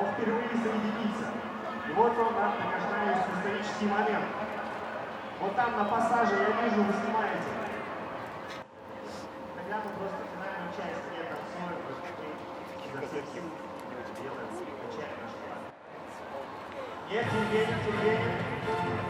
Он впервые соединится. И вот он нам пригождается исторический момент. Вот там на пассаже, я вижу, вы снимаете. Тогда мы просто финальную часть не танцуем, мы изо всех сил делаем, качаем наш флаг. Нет, терпение, терпение. Російський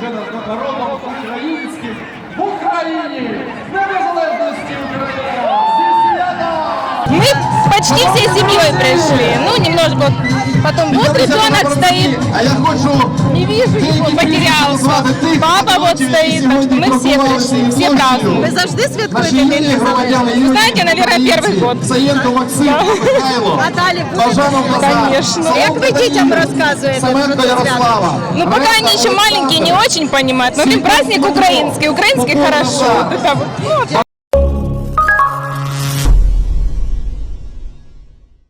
Nacional Caparrós. почти всей семьей пришли. Ну, немножко. Потом вот ребенок стоит. А я хочу Не вижу его, потерялся. Папа вот стоит. Так что мы все пришли, все празднуем. Ви завжди Наші юні громадяни Вы знаете, наверное, первый год. Заєнко Максим Михайло. А далі буде? Бажанов Назар. Конечно. Як ви дітям розказуєте? Семенко Ярослава. Ну, пока они еще маленькие, не очень понимают. Но это праздник украинский. Украинский хорошо. Вот это вот. Ну,